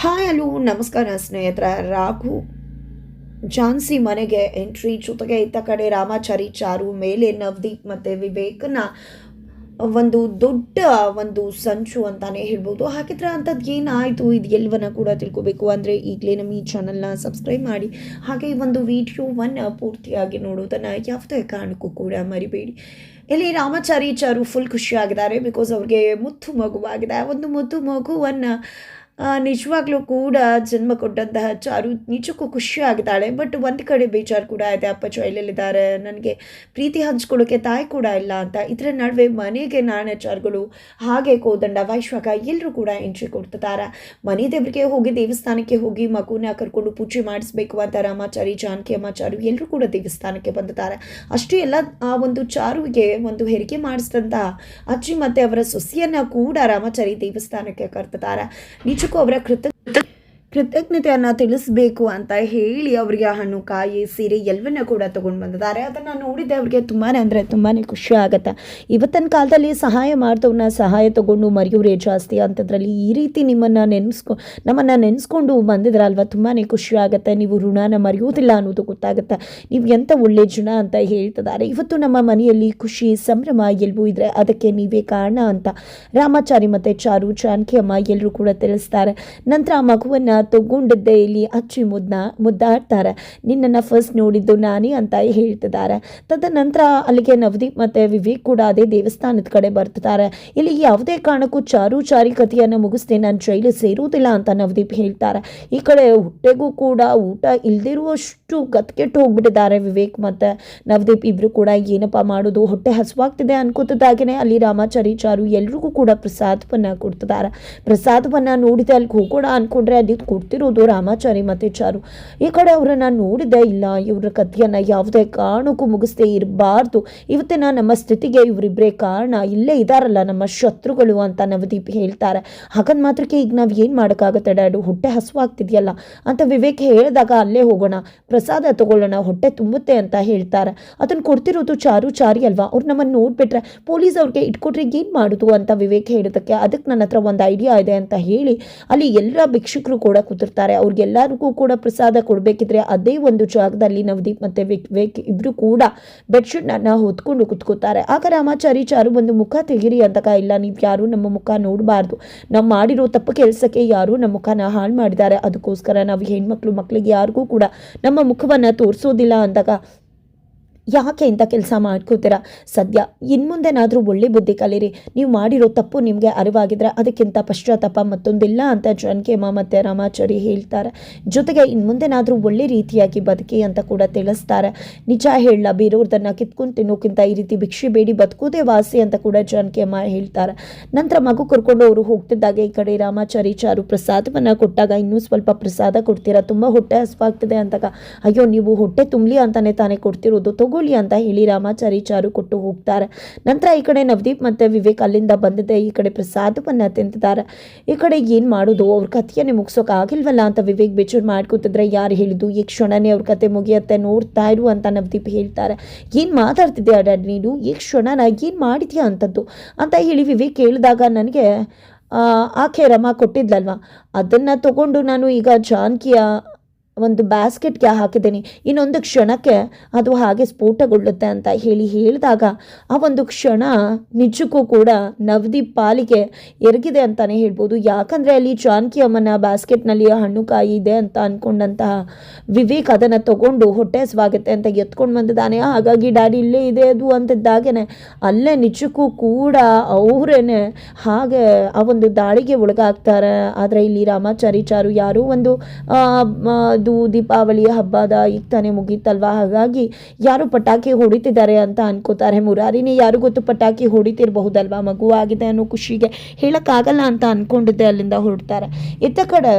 Hi hello ನಮಸ್ಕಾರ, ಸ್ನೇಹಿತರ. ರಾಘು. ಝಾನ್ಸಿ ಮನೆಗೆ ಎಂಟ್ರಿ. ಜೊತೆಗೆ ಇತ್ತ ಕಡೆ ರಾಮಾಚಾರಿ, ಚಾರು, ಮೇಲೆ ನವದೀಪ್ ಮತ್ತು ವಿವೇಕನ ಒಂದು ದೊಡ್ಡ ಒಂದು ಸಂಚು ಅಂತಾನೆ ಹೇಳ್ಬೋದು. ಹಾಗಿದ್ರೆ ಅಂಥದ್ದು ಏನಾಯಿತು? ಇದು ಎಲ್ಲವನ್ನ ಕೂಡ ತಿಳ್ಕೊಬೇಕು. ಅಂದರೆ ಈಗಲೇ ನಮ್ಮ ಈ ಚಾನಲ್ನ ಸಬ್ಸ್ಕ್ರೈಬ್ ಮಾಡಿ. ಹಾಗೆ ಈ ಒಂದು ವಿಡಿಯೋವನ್ನು ಪೂರ್ತಿಯಾಗಿ ನೋಡೋದನ್ನು ಯಾವುದೇ ಕಾರಣಕ್ಕೂ ಕೂಡ ಮರಿಬೇಡಿ. ಇಲ್ಲಿ ರಾಮಾಚಾರಿ, ಚಾರು ಫುಲ್ ಖುಷಿಯಾಗಿದ್ದಾರೆ ಬಿಕಾಸ್ ಅವ್ರಿಗೆ ಮುತ್ತು ಮಗುವಾಗಿದೆ. ಒಂದು ಮುತ್ತು ಮಗುವನ್ನು ನಿಜವಾಗ್ಲೂ ಕೂಡ ಜನ್ಮ ಕೊಟ್ಟಂತಹ ಚಾರು ನಿಜಕ್ಕೂ ಖುಷಿ ಆಗಿದ್ದಾಳೆ ಬಟ್ ಒಂದು ಕಡೆ ಬೇಜಾರು ಕೂಡ ಇದೆ. ಅಪ್ಪ ಜೈಲಲ್ಲಿದ್ದಾರೆ. ನನಗೆ ಪ್ರೀತಿ ಹಂಚ್ಕೊಳ್ಳೋಕೆ ತಾಯಿ ಕೂಡ ಇಲ್ಲ ಅಂತ. ಇದರ ನಡುವೆ ಮನೆಗೆ ನಾಣ್ಯಚಾರಗಳು ಹಾಗೆ ಕೋದಂಡ ವೈಶ್ವಕ ಎಲ್ಲರೂ ಕೂಡ ಎಂಟ್ರಿ ಕೊಡ್ತಿದ್ದಾರೆ. ಮನೆ ದೇವರಿಗೆ ಹೋಗಿ ದೇವಸ್ಥಾನಕ್ಕೆ ಹೋಗಿ ಮಗುನ ಕರ್ಕೊಂಡು ಪೂಜೆ ಮಾಡಿಸ್ಬೇಕು ಅಂತ ರಾಮಾಚಾರಿ, ಜಾನಕಿ ಅಮ್ಮಾಚಾರು ಎಲ್ಲರೂ ಕೂಡ ದೇವಸ್ಥಾನಕ್ಕೆ ಬಂದಿದ್ದಾರೆ. ಅಷ್ಟೇ ಎಲ್ಲ ಆ ಒಂದು ಚಾರುವಿಗೆ ಒಂದು ಹೆರಿಗೆ ಮಾಡಿಸಿದಂತಹ ಅಜ್ಜಿ ಮತ್ತೆ ಅವರ ಸೊಸೆಯನ್ನ ಕೂಡ ರಾಮಾಚಾರಿ ದೇವಸ್ಥಾನಕ್ಕೆ ಕರ್ತಿದ್ದಾರೆ ನಿಜಕ್ಕೂ ಅವರ ಕೃತ ಕೃತಜ್ಞತೆಯನ್ನು ತಿಳಿಸ್ಬೇಕು ಅಂತ ಹೇಳಿ ಅವರಿಗೆ ಹಣ್ಣು, ಕಾಯಿ, ಸೀರೆ ಎಲ್ಲವನ್ನ ಕೂಡ ತಗೊಂಡು ಬಂದಿದ್ದಾರೆ. ಅದನ್ನು ನೋಡಿದ್ದೆ ಅವ್ರಿಗೆ ತುಂಬಾ ಅಂದರೆ ತುಂಬಾ ಖುಷಿ ಆಗುತ್ತೆ. ಇವತ್ತಿನ ಕಾಲದಲ್ಲಿ ಸಹಾಯ ಮಾಡ್ದವ್ರನ್ನ ಸಹಾಯ ತಗೊಂಡು ಮರೆಯೋರೇ ಜಾಸ್ತಿ ಅಂಥದ್ರಲ್ಲಿ ಈ ರೀತಿ ನಿಮ್ಮನ್ನು ನೆನೆಸ್ಕೊ, ನಮ್ಮನ್ನು ನೆನೆಸ್ಕೊಂಡು ಬಂದಿದ್ರಲ್ವ? ತುಂಬಾ ಖುಷಿ ಆಗುತ್ತೆ. ನೀವು ಋಣನ ಮರೆಯೋದಿಲ್ಲ ಅನ್ನೋದು ಗೊತ್ತಾಗುತ್ತೆ. ನೀವು ಎಂಥ ಒಳ್ಳೆ ಜನ ಅಂತ ಹೇಳ್ತಿದ್ದಾರೆ. ಇವತ್ತು ನಮ್ಮ ಮನೆಯಲ್ಲಿ ಖುಷಿ, ಸಂಭ್ರಮ ಎಲ್ಲವೂ ಇದ್ರೆ ಅದಕ್ಕೆ ನೀವೇ ಕಾರಣ ಅಂತ ರಾಮಾಚಾರಿ ಮತ್ತು ಚಾರು ಜಾನಕಿ ಅಮ್ಮ ಎಲ್ಲರೂ ಕೂಡ ತಿಳಿಸ್ತಾರೆ. ನಂತರ ಮಗುವನ್ನು ತಗೊಂಡಿದ್ದೆ ಇಲ್ಲಿ ಅಚ್ಚಿ ಮುದ್ನ ಮುದ್ದಾಡ್ತಾರೆ. ನಿನ್ನನ್ನು ಫಸ್ಟ್ ನೋಡಿದ್ದು ನಾನೇ ಅಂತ ಹೇಳ್ತಿದ್ದಾರೆ. ತದನಂತರ ಅಲ್ಲಿಗೆ ನವದೀಪ್ ಮತ್ತು ವಿವೇಕ್ ಕೂಡ ಅದೇ ದೇವಸ್ಥಾನದ ಕಡೆ ಬರ್ತಿದ್ದಾರೆ. ಇಲ್ಲಿ ಯಾವುದೇ ಕಾರಣಕ್ಕೂ ಚಾರು ಚಾರಿ ಕಥೆಯನ್ನು ಮುಗಿಸ್ದೆ ನಾನು ಜೈಲು ಸೇರುವುದಿಲ್ಲ ಅಂತ ನವದೀಪ್ ಹೇಳ್ತಾರೆ. ಈ ಕಡೆ ಹೊಟ್ಟೆಗೂ ಕೂಡ ಊಟ ಇಲ್ದಿರುವಷ್ಟು ಗತ್ಕೆಟ್ಟು ಹೋಗ್ಬಿಟ್ಟಿದ್ದಾರೆ ವಿವೇಕ್ ಮತ್ತು ನವದೀಪ್. ಇಬ್ಬರು ಕೂಡ ಏನಪ್ಪ ಮಾಡೋದು? ಹೊಟ್ಟೆ ಹಸುವಾಗ್ತಿದೆ ಅನ್ಕೋತಿದ್ದಾಗೇ ಅಲ್ಲಿ ರಾಮಾಚಾರಿ, ಚಾರು ಎಲ್ರಿಗೂ ಕೂಡ ಪ್ರಸಾದವನ್ನು ಕೊಡ್ತಿದ್ದಾರೆ. ಪ್ರಸಾದವನ್ನು ನೋಡಿದೆ ಅಲ್ಲಿ ಹೋಗೋಣ ಅಂದ್ಕೊಂಡ್ರೆ ಅಲ್ಲಿ ಕೊಡ್ತಿರೋದು ರಾಮಾಚಾರಿ ಮತ್ತು ಚಾರು. ಈ ಕಡೆ ಅವರನ್ನ ನೋಡಿದೆ ಇಲ್ಲ. ಇವರ ಕಥೆಯನ್ನು ಯಾವುದೇ ಕಾರಣಕ್ಕೂ ಮುಗಿಸ್ದೇ ಇರಬಾರ್ದು. ಇವತ್ತಿನ ನಮ್ಮ ಸ್ಥಿತಿಗೆ ಇವರಿಬ್ಬರೇ ಕಾರಣ ಇಲ್ಲೇ ಇದಾರಲ್ಲ ನಮ್ಮ ಶತ್ರುಗಳು ಅಂತ ನವದೀಪ್ ಹೇಳ್ತಾರೆ. ಹಾಗಂದ್ ಮಾತ್ರಕ್ಕೆ ಈಗ ನಾವು ಏನು ಮಾಡೋಕ್ಕಾಗತ್ತೆ ಡ್ಯಾಡು? ಹೊಟ್ಟೆ ಹಸುವಾಗ್ತಿದೆಯಲ್ಲ? ಅಂತ ವಿವೇಕ್ ಹೇಳಿದಾಗ ಅಲ್ಲೇ ಹೋಗೋಣ. ಪ್ರಸಾದ ತಗೊಳ್ಳೋಣ. ಹೊಟ್ಟೆ ತುಂಬುತ್ತೆ ಅಂತ ಹೇಳ್ತಾರೆ. ಅದನ್ನು ಕೊಡ್ತಿರೋದು ಚಾರು, ಚಾರಿ ಅಲ್ವಾ? ಅವ್ರು ನಮ್ಮನ್ನು ನೋಡ್ಬಿಟ್ರೆ ಪೊಲೀಸ್ ಅವ್ರಿಗೆ ಇಟ್ಕೊಟ್ರೆ ಏನು ಮಾಡೋದು ಅಂತ ವಿವೇಕ್ ಹೇಳಿದಕ್ಕೆ ಅದಕ್ಕೆ ನನ್ನ ಹತ್ರ ಒಂದು ಐಡಿಯಾ ಇದೆ ಅಂತ ಹೇಳಿ ಅಲ್ಲಿ ಎಲ್ಲ ಭಿಕ್ಷುಕರು ಕೂಡ ಕೂತಿರ್ತಾರೆ. ಅವ್ರಿಗೆಲ್ಲರಿಗೂ ಕೂಡ ಪ್ರಸಾದ ಕೊಡಬೇಕಿದ್ರೆ ಅದೇ ಒಂದು ಜಾಗದಲ್ಲಿ ನವದೀಪ್ ಮತ್ತು ವಿವೇಕ್ ಇಬ್ರು ಕೂಡ ಬೆಡ್ಶೀಟ್ನ ಹೊತ್ಕೊಂಡು ಕುತ್ಕೋತಾರೆ. ಆಗ ರಾಮಾಚಾರಿ ಚಾರು ಒಂದು ಮುಖ ತೆಗಿರಿ ಅಂತಕ ಇಲ್ಲ ನೀವು ಯಾರು ನಮ್ಮ ಮುಖ ನೋಡಬಾರ್ದು. ನಾವು ಮಾಡಿರೋ ತಪ್ಪು ಕೆಲಸಕ್ಕೆ ಯಾರು ನಮ್ಮ ಮುಖನ ಹಾಳು ಮಾಡಿದ್ದಾರೆ. ಅದಕ್ಕೋಸ್ಕರ ನಾವು ಹೆಣ್ಮಕ್ಳು ಮಕ್ಕಳಿಗೆ ಯಾರಿಗೂ ಕೂಡ ನಮ್ಮ ಮುಖವನ್ನು ತೋರಿಸೋದಿಲ್ಲ ಅಂದಾಗ ಯಾಕೆ ಇಂಥ ಕೆಲಸ ಮಾಡ್ಕೋತೀರಾ? ಸದ್ಯ ಇನ್ಮುಂದೆನಾದರೂ ಒಳ್ಳೆ ಬುದ್ಧಿ ಕಲೀರಿ. ನೀವು ಮಾಡಿರೋ ತಪ್ಪು ನಿಮಗೆ ಅರಿವಾಗಿದ್ರೆ ಅದಕ್ಕಿಂತ ಪಶ್ಚಾತ್ತಾಪ ಮತ್ತೊಂದಿಲ್ಲ ಅಂತ ಜಾನಕಿಯಮ್ಮ ಮತ್ತು ರಾಮಾಚಾರಿ ಹೇಳ್ತಾರೆ. ಜೊತೆಗೆ ಇನ್ಮುಂದೆನಾದರೂ ಒಳ್ಳೆ ರೀತಿಯಾಗಿ ಬದುಕಿ ಅಂತ ಕೂಡ ತಿಳಿಸ್ತಾರೆ. ನಿಜ ಹೇಳಲ್ಲ ಬೇರೆಯವ್ರದನ್ನು ಕಿತ್ಕೊಂಡು ತಿನ್ನೋಕ್ಕಿಂತ ಈ ರೀತಿ ಭಿಕ್ಷೆ ಬೇಡಿ, ಬದುಕೋದೇ ವಾಸಿ ಅಂತ ಕೂಡ ಜಾನಕಿಯಮ್ಮ ಹೇಳ್ತಾರೆ. ನಂತರ ಮಗು ಕರ್ಕೊಂಡು ಅವರು ಹೋಗ್ತಿದ್ದಾಗ ಈ ಕಡೆ ರಾಮಾಚಾರಿ ಚಾರು ಪ್ರಸಾದವನ್ನು ಕೊಟ್ಟಾಗ ಇನ್ನೂ ಸ್ವಲ್ಪ ಪ್ರಸಾದ ಕೊಡ್ತೀರಾ? ತುಂಬ ಹೊಟ್ಟೆ ಹಸುವಾಗ್ತಿದೆ ಅಂತಾಗ ಅಯ್ಯೋ, ನೀವು ಹೊಟ್ಟೆ ತುಂಬಲಿ ಅಂತಾನೆ ತಾನೇ ಕೊಡ್ತಿರೋದು. ತಗೊಳ್ಳಿ ಅಂತ ಹೇಳಿ ರಾಮಾಚಾರಿ ಚಾರು ಕೊಟ್ಟು ಹೋಗ್ತಾರೆ. ನಂತರ ಈ ಕಡೆ ನವದೀಪ್ ಮತ್ತು ವಿವೇಕ್ ಅಲ್ಲಿಂದ ಬಂದಿದೆ. ಈ ಕಡೆ ಪ್ರಸಾದವನ್ನು ತಿಂತಿದ್ದಾರೆ. ಈ ಕಡೆ ಏನು ಮಾಡೋದು? ಅವ್ರ ಕಥೆಯನ್ನೇ ಮುಗಿಸೋಕೆ ಆಗಿಲ್ವಲ್ಲ ಅಂತ ವಿವೇಕ್ ಬೇಚೂರು ಮಾಡ್ಕೊತಿದ್ರೆ ಯಾರು ಹೇಳಿದ್ದು? ಈ ಕ್ಷಣನೇ ಅವ್ರ ಕತೆ ಮುಗಿಯತ್ತೆ, ನೋಡ್ತಾ ಇರು ಅಂತ ನವದೀಪ್ ಹೇಳ್ತಾರೆ. ಏನು ಮಾತಾಡ್ತಿದ್ದೆ ಡ್ಯಾಡ್ ನೀನು? ಈ ಕ್ಷಣನ ಏನು ಮಾಡಿದ್ಯಾ ಅಂತದ್ದು? ಅಂತ ಹೇಳಿ ವಿವೇಕ್ ಹೇಳಿದಾಗ ನನಗೆ ಆಕೆ ರಮ ಕೊಟ್ಟಿದ್ಲಲ್ವ? ಅದನ್ನು ತಗೊಂಡು ನಾನು ಈಗ ಜಾನಕಿಯ ಒಂದು ಬ್ಯಾಸ್ಕೆಟ್ಗೆ ಹಾಕಿದ್ದೀನಿ. ಇನ್ನೊಂದು ಕ್ಷಣಕ್ಕೆ ಅದು ಹಾಗೆ ಸ್ಫೋಟಗೊಳ್ಳುತ್ತೆ ಅಂತ ಹೇಳಿ ಹೇಳಿದಾಗ ಆ ಒಂದು ಕ್ಷಣ ನಿಜಕ್ಕೂ ಕೂಡ ನವದೀಪ್ ಪಾಲಿಗೆ ಎರಗಿದೆ ಅಂತಲೇ ಹೇಳ್ಬೋದು. ಯಾಕಂದರೆ ಅಲ್ಲಿ ಜಾನಕಿ ಅಮ್ಮನ ಬ್ಯಾಸ್ಕೆಟ್ನಲ್ಲಿ ಹಣ್ಣು ಕಾಯಿ ಇದೆ ಅಂತ ಅಂದ್ಕೊಂಡಂತಹ ವಿವೇಕ್ ಅದನ್ನು ತಗೊಂಡು ಹೊಟ್ಟೆ ಹಸ್ವಾಗುತ್ತೆ ಅಂತ ಎತ್ಕೊಂಡು ಬಂದಿದ್ದಾನೆ. ಹಾಗಾಗಿ ಡ್ಯಾಡಿ, ಇಲ್ಲೇ ಇದೆ ಅದು ಅಂತಿದ್ದಾಗೇನೆ ಅಲ್ಲೇ ನಿಜಕ್ಕೂ ಕೂಡ ಅವರೇನೆ ಹಾಗೆ ಆ ಒಂದು ದಾಳಿಗೆ ಒಳಗಾಗ್ತಾರೆ. ಆದರೆ ಇಲ್ಲಿ ರಾಮಾಚಾರಿ ಚಾರು ಯಾರೋ ಒಂದು ಅದು ದೀಪಾವಳಿಯ ಹಬ್ಬದ ಈಗ ತಾನೇ ಮುಗೀತಲ್ವಾ? ಹಾಗಾಗಿ ಯಾರು ಪಟಾಕಿ ಹೊಡಿತಿದ್ದಾರೆ ಅಂತ ಅನ್ಕೋತಾರೆ. ಮುರಾರಿನೇ, ಯಾರು ಗೊತ್ತು ಪಟಾಕಿ ಹೊಡಿತಿರ್ಬಹುದಲ್ವಾ? ಮಗುವಾಗಿದೆ ಅನ್ನೋ ಖುಷಿಗೆ ಹೇಳೋಕ್ಕಾಗಲ್ಲ ಅಂತ ಅನ್ಕೊಂಡಿದ್ದೆ ಅಲ್ಲಿಂದ ಹೊರಡ್ತಾರೆ. ಇತ್ತ ಕಡೆ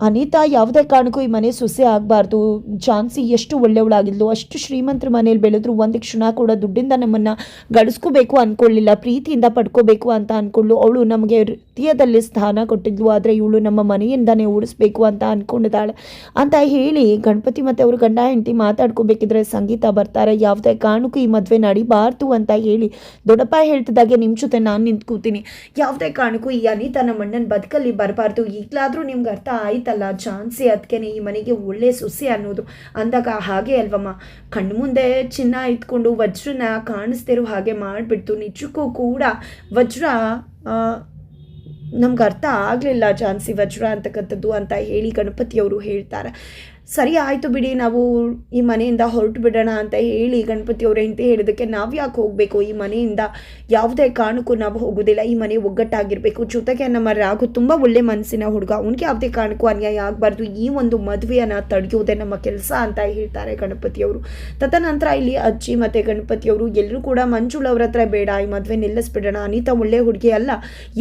ಅನಿತಾ ಯಾವುದೇ ಕಾರಣಕ್ಕೂ ಈ ಮನೆ ಸೊಸೆ ಆಗಬಾರ್ದು. ಝಾನ್ಸಿ ಎಷ್ಟು ಒಳ್ಳೆಯವಳಾಗಿದ್ಲು, ಅಷ್ಟು ಶ್ರೀಮಂತರ ಮನೇಲಿ ಬೆಳೆದ್ರು ಒಂದು ಕ್ಷಣ ಕೂಡ ದುಡ್ಡಿಂದ ನಮ್ಮನ್ನು ಗಳಿಸ್ಕೋಬೇಕು ಅಂದ್ಕೊಳ್ಳಿಲ್ಲ ಪ್ರೀತಿಯಿಂದ ಪಡ್ಕೋಬೇಕು ಅಂತ ಅಂದ್ಕೊಂಡು ಅವಳು ನಮಗೆ ಹೃದಯದಲ್ಲಿ ಸ್ಥಾನ ಕೊಟ್ಟಿದ್ಲು, ಆದರೆ ಇವಳು ನಮ್ಮ ಮನೆಯಿಂದನೇ ಓಡಿಸ್ಬೇಕು ಅಂತ ಅಂದ್ಕೊಂಡಿದ್ದಾಳೆ ಅಂತ ಹೇಳಿ ಗಣಪತಿ ಮತ್ತು ಅವರು ಗಂಡ ಹೆಂಡತಿ ಮಾತಾಡ್ಕೋಬೇಕಿದ್ರೆ ಸಂಗೀತ ಬರ್ತಾರೆ, ಯಾವುದೇ ಕಾರಣಕ್ಕೂ ಈ ಮದುವೆ ನಡಿಬಾರ್ದು ಅಂತ ಹೇಳಿ ದೊಡ್ಡಪ್ಪ ಹೇಳ್ತಿದ್ದಾಗೆ ನಿಮ್ಮ ಜೊತೆ ನಾನು ನಿಂತ್ಕೋತೀನಿ. ಯಾವುದೇ ಕಾರಣಕ್ಕೂ ಈ ಅನಿತಾ ನಮ್ಮ ಅಣ್ಣನ ಬದುಕಲ್ಲಿ ಬರಬಾರ್ದು. ಈಗಲಾದರೂ ನಿಮ್ಗೆ ಅರ್ಥ ಆಯ್ತಲ್ಲ ಚಾನ್ಸಿ ಅದಕ್ಕೆ ಈ ಮನೆಗೆ ಒಳ್ಳೆ ಸೊಸೆ ಅನ್ನೋದು. ಅಂದಾಗ ಹಾಗೆ ಅಲ್ವಮ್ಮ. ಕಣ್ಣು ಮುಂದೆ ಚಿನ್ನ ಇಟ್ಕೊಂಡು ವಜ್ರನ ಕಾಣಿಸ್ತಿರೋ ಹಾಗೆ ಮಾಡಿಬಿಡ್ತು. ನಿಜಕ್ಕೂ ಕೂಡ ವಜ್ರ ನಮ್ಗೆ ಅರ್ಥ ಆಗಲಿಲ್ಲ ಝಾನ್ಸಿ ವಜ್ರ ಅಂತಕ್ಕಂಥದ್ದು ಅಂತ ಹೇಳಿ ಗಣಪತಿಯವರು ಹೇಳ್ತಾರೆ. ಸರಿ ಆಯಿತು ಬಿಡಿ, ನಾವು ಈ ಮನೆಯಿಂದ ಹೊರಟು ಬಿಡೋಣ ಅಂತ ಹೇಳಿ ಗಣಪತಿಯವರು ಹೆಂಡತಿ ಹೇಳಿದಕ್ಕೆ ನಾವು ಯಾಕೆ ಹೋಗಬೇಕು? ಈ ಮನೆಯಿಂದ ಯಾವುದೇ ಕಾರಣಕ್ಕೂ ನಾವು ಹೋಗೋದಿಲ್ಲ. ಈ ಮನೆ ಒಗ್ಗಟ್ಟಾಗಿರಬೇಕು. ಜೊತೆಗೆ ನಮ್ಮ ರಾಘು ತುಂಬ ಒಳ್ಳೆ ಮನಸ್ಸಿನ ಹುಡುಗ. ಅವನಿಗೆ ಯಾವುದೇ ಕಾರಣಕ್ಕೂ ಅನ್ಯಾಯ ಆಗಬಾರ್ದು. ಈ ಒಂದು ಮದುವೆಯನ್ನು ತಡೆಯೋದೇ ನಮ್ಮ ಕೆಲಸ ಅಂತ ಹೇಳ್ತಾರೆ ಗಣಪತಿಯವರು ತದನಂತರ ಇಲ್ಲಿ ಅಜ್ಜಿ ಮತ್ತು ಗಣಪತಿಯವರು ಎಲ್ಲರೂ ಕೂಡ ಮಂಜುಳವ್ರ ಹತ್ರ ಬೇಡ, ಈ ಮದುವೆ ನಿಲ್ಲಿಸ್ಬಿಡೋಣ. ಅನಿತಾ ಒಳ್ಳೆ ಹುಡುಗಿ ಅಲ್ಲ.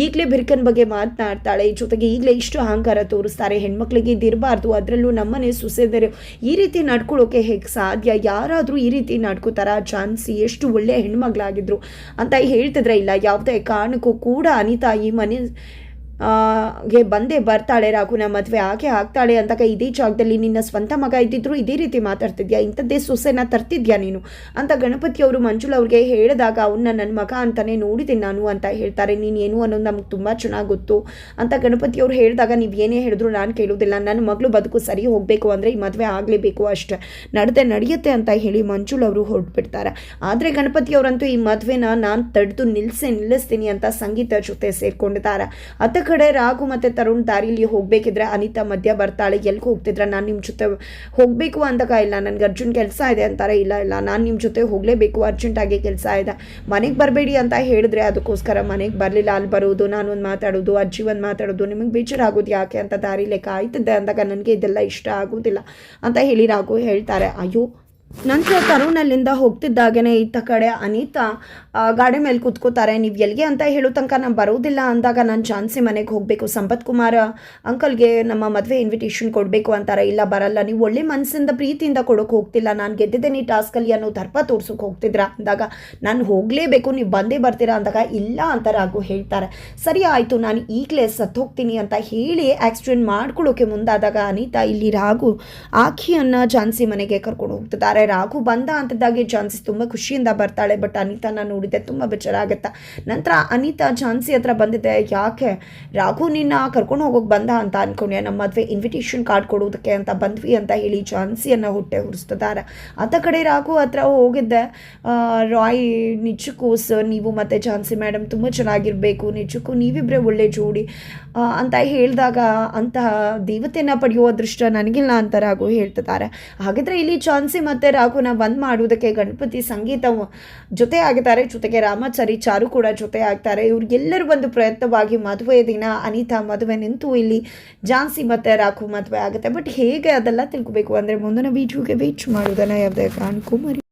ಈಗಲೇ ಬಿರ್ಕನ್ ಬಗ್ಗೆ ಮಾತನಾಡ್ತಾಳೆ. ಜೊತೆಗೆ ಈಗಲೇ ಇಷ್ಟು ಅಹಂಕಾರ ತೋರಿಸ್ತಾರೆ. ಹೆಣ್ಮಕ್ಳಿಗೆ ಇದಿರಬಾರ್ದು. ಅದರಲ್ಲೂ ನಮ್ಮನೆ ಸುಸೆದರೆ ಈ ರೀತಿ ನಡ್ಕೊಳ್ಳೋಕೆ ಹೇಗೆ ಸಾಧ್ಯ? ಯಾರಾದರೂ ಈ ರೀತಿ ನಡ್ಕೋತಾರ? ಜಾನ್ಸಿ ಎಷ್ಟು ಒಳ್ಳೆಯ ಹೆಣ್ಮಗಳಾಗಿದ್ರು ಅಂತ ಹೇಳ್ತಿದ್ರೆ ಇಲ್ಲ. ಯಾವುದೇ ಕಾರಣಕ್ಕೂ ಕೂಡ ಅನಿತಾ ಈ ಮನೆ ಗೆ ಬಂದೇ ಬರ್ತಾಳೆ ರಾಘುನ ಮದುವೆ ಆಗೇ ಆಗ್ತಾಳೆ ಅಂತಾಗ ಇದೇ ಜಾಗದಲ್ಲಿ ನಿನ್ನ ಸ್ವಂತ ಮಗ ಇದ್ದಿದ್ರು ಇದೇ ರೀತಿ ಮಾತಾಡ್ತಿದ್ಯಾ? ಇಂಥದ್ದೇ ಸೊಸೆನ ತರ್ತಿದ್ಯಾ ನೀನು? ಅಂತ ಗಣಪತಿಯವರು ಮಂಜುಳ ಅವ್ರಿಗೆ ಹೇಳಿದಾಗ ಅವನ್ನ ನನ್ನ ಮಗ ಅಂತಾನೆ ನೋಡಿದೆ ನಾನು ಅಂತ ಹೇಳ್ತಾರೆ. ನೀನು ಏನು ಅನ್ನೋದು ನಮ್ಗೆ ತುಂಬ ಚೆನ್ನಾಗಿ ಗೊತ್ತು ಅಂತ ಗಣಪತಿಯವರು ಹೇಳಿದಾಗ, ನೀವು ಏನೇ ಹೇಳಿದ್ರು ನಾನು ಕೇಳೋದಿಲ್ಲ. ನನ್ನ ಮಗಳು ಬದುಕು ಸರಿ ಹೋಗಬೇಕು ಅಂದರೆ ಈ ಮದುವೆ ಆಗಲೇಬೇಕು ಅಷ್ಟೆ. ನಡೆದೇ ನಡೆಯುತ್ತೆ ಅಂತ ಹೇಳಿ ಮಂಜುಳ ಅವರು ಹೊರಟ್ಬಿಡ್ತಾರೆ. ಆದರೆ ಗಣಪತಿಯವರಂತೂ ಈ ಮದುವೆನ ನಾನು ತಡೆದು ನಿಲ್ಲಿಸೇ ನಿಲ್ಲಿಸ್ತೀನಿ ಅಂತ ಸಂಗೀತ ಜೊತೆ ಸೇರಿಕೊಂಡಿದ್ದಾರೆ. ಅತ್ತ ಕಡೆ ರಾಘು ಮತ್ತು ತರುಣ್ ದಾರಿಲಿ ಹೋಗಬೇಕಿದ್ರೆ ಅನಿತಾ ಮಧ್ಯ ಬರ್ತಾಳೆ. ಎಲ್ಲಿಗೆ ಹೋಗ್ತಿದ್ರೆ? ನಾನು ನಿಮ್ಮ ಜೊತೆ ಹೋಗಬೇಕು ಅಂದಾಗ ಇಲ್ಲ. ನನಗೆ ಅರ್ಜುನ್ ಕೆಲಸ ಇದೆ ಅಂತಾರೆ. ಇಲ್ಲ ಇಲ್ಲ, ನಾನು ನಿಮ್ಮ ಜೊತೆ ಹೋಗಲೇಬೇಕು. ಅರ್ಜೆಂಟಾಗಿ ಕೆಲಸ ಇದೆ. ಮನೆಗೆ ಬರಬೇಡಿ ಅಂತ ಹೇಳಿದ್ರೆ ಅದಕ್ಕೋಸ್ಕರ ಮನೆಗೆ ಬರಲಿಲ್ಲ. ಅಲ್ಲಿ ಬರೋದು ನಾನು ಒಂದು ಮಾತಾಡೋದು, ಅಜ್ಜಿ ಒಂದು ಮಾತಾಡೋದು, ನಿಮಗೆ ಬೇಜಾರಾಗೋದು ಯಾಕೆ ಅಂತ ದಾರಿ ಲೆಕ್ಕ ಕಾಯ್ತಿದ್ದೆ ಅಂದಾಗ ನನಗೆ ಇದೆಲ್ಲ ಇಷ್ಟ ಆಗೋದಿಲ್ಲ ಅಂತ ಹೇಳಿ ರಾಘು ಹೇಳ್ತಾರೆ. ಅಯ್ಯೋ ನಂತರ ತರುಣ್ ಅಲ್ಲಿಂದ ಹೋಗ್ತಿದ್ದಾಗೇನೆ ಈತ ಕಡೆ ಅನಿತಾ ಗಾಡಿ ಮೇಲೆ ಕೂತ್ಕೋತಾರೆ, ನೀವು ಎಲ್ಲಿಗೆ ಅಂತ ಹೇಳೋ ತನಕ ನಾನು ಬರೋದಿಲ್ಲ ಅಂದಾಗ ನಾನು ಚಾನ್ಸಿ ಮನೆಗೆ ಹೋಗಬೇಕು. ಸಂಪತ್ ಕುಮಾರ, ಅಂಕಲ್ಗೆ ನಮ್ಮ ಮದುವೆ ಇನ್ವಿಟೇಷನ್ ಕೊಡಬೇಕು ಅಂತಾರೆ. ಇಲ್ಲ, ಬರಲ್ಲ. ನೀವು ಒಳ್ಳೆ ಮನಸ್ಸಿಂದ ಪ್ರೀತಿಯಿಂದ ಕೊಡೋಕೆ ಹೋಗ್ತಿಲ್ಲ. ನಾನು ಗೆದ್ದಿದ್ದೇನೆ ಈ ಟಾಸ್ಕಲ್ಲಿ ಅನ್ನೋ ದರ್ಪ ತೋರ್ಸೋಕೆ ಹೋಗ್ತಿದ್ರ ಅಂದಾಗ ನಾನು ಹೋಗಲೇಬೇಕು. ನೀವು ಬಂದೇ ಬರ್ತೀರಾ ಅಂದಾಗ ಇಲ್ಲ ಅಂತ ರಾಘು ಹೇಳ್ತಾರೆ. ಸರಿ ಆಯಿತು, ನಾನು ಈಗಲೇ ಸತ್ತು ಹೋಗ್ತೀನಿ ಅಂತ ಹೇಳಿ ಆಕ್ಸಿಡೆಂಟ್ ಮಾಡ್ಕೊಳ್ಳೋಕೆ ಮುಂದಾದಾಗ ಅನಿತಾ ಇಲ್ಲಿ ರಾಘು, ಆಖಿಯನ್ನು ಝಾನ್ಸಿ ಮನೆಗೆ ಕರ್ಕೊಂಡು ಹೋಗ್ತಿದ್ದಾರೆ. ರಾಘು ಬಂದ ಅಂತದಾಗೆ ಝಾನ್ಸಿ ತುಂಬ ಖುಷಿಯಿಂದ ಬರ್ತಾಳೆ, ಬಟ್ ಅನಿತಾನ ನೋಡಿದೆ ತುಂಬ ಬೇಜಾರಾಗುತ್ತೆ ನಂತರ ಅನಿತಾ ಝಾನ್ಸಿ ಹತ್ರ ಬಂದಿದೆ, ಯಾಕೆ? ರಾಘು ನಿನ್ನ ಕರ್ಕೊಂಡು ಹೋಗೋಕೆ ಬಂದ ಅಂತ ಅನ್ಕೊಂಡೆ ನಮ್ಮ ಮದುವೆ ಇನ್ವಿಟೇಷನ್ ಕಾರ್ಡ್ ಕೊಡೋದಕ್ಕೆ ಅಂತ ಬಂದ್ವಿ ಅಂತ ಹೇಳಿ ಝಾನ್ಸಿಯನ್ನು ಹೊಟ್ಟೆ ಉರಿಸ್ತಿದ್ದಾರೆ. ಅತ್ತ ಕಡೆ ರಾಘು ಹತ್ರ ಹೋಗಿದ್ದೆ ರಾಯ್, ನಿಜಕ್ಕೂ ಸರ್ ನೀವು ಮತ್ತು ಝಾನ್ಸಿ ಮೇಡಮ್ ತುಂಬ ಚೆನ್ನಾಗಿರಬೇಕು, ನಿಜಕ್ಕೂ ನೀವಿಬ್ಬರೇ ಒಳ್ಳೆ ಜೋಡಿ ಅಂತ ಹೇಳಿದಾಗ ಅಂತಹ ದೇವತೆನ ಪಡೆಯುವ ಅದೃಷ್ಟ ನನಗಿಲ್ಲ ಅಂತ ರಾಘು ಹೇಳ್ತಿದ್ದಾರೆ. ಹಾಗಿದ್ರೆ ಇಲ್ಲಿ ಝಾನ್ಸಿ ಮತ್ತು ರಾಘುನ ಬಂದ್ ಮಾಡುವುದಕ್ಕೆ ಗಣಪತಿ ಸಂಗೀತ ಜೊತೆ ಆಗ್ತಾರೆ ಜೊತೆಗೆ ರಾಮಾಚಾರಿ ಚಾರು ಕೂಡ ಜೊತೆ ಆಗ್ತಾರೆ ಇವ್ರಿಗೆಲ್ಲರೂ ಒಂದು ಪ್ರಯತ್ನವಾಗಿ ಮದುವೆ ದಿನ ಅನಿತಾ ಮದುವೆ ನಿಂತು ಇಲ್ಲಿ ಝಾನ್ಸಿ ಮತ್ತೆ ರಾಘು ಮದುವೆ ಆಗುತ್ತೆ. ಬಟ್ ಹೇಗೆ ಅದೆಲ್ಲ ತಿಳ್ಕೊಬೇಕು? ಅಂದ್ರೆ ಮುಂದಿನ ವೀಡಿಯೋಗೆ ವೇಟ್ ಮಾಡುವುದನ್ನ ಯಾವುದೇ ಕಾರಣಕ್ಕೂ ಮರಿ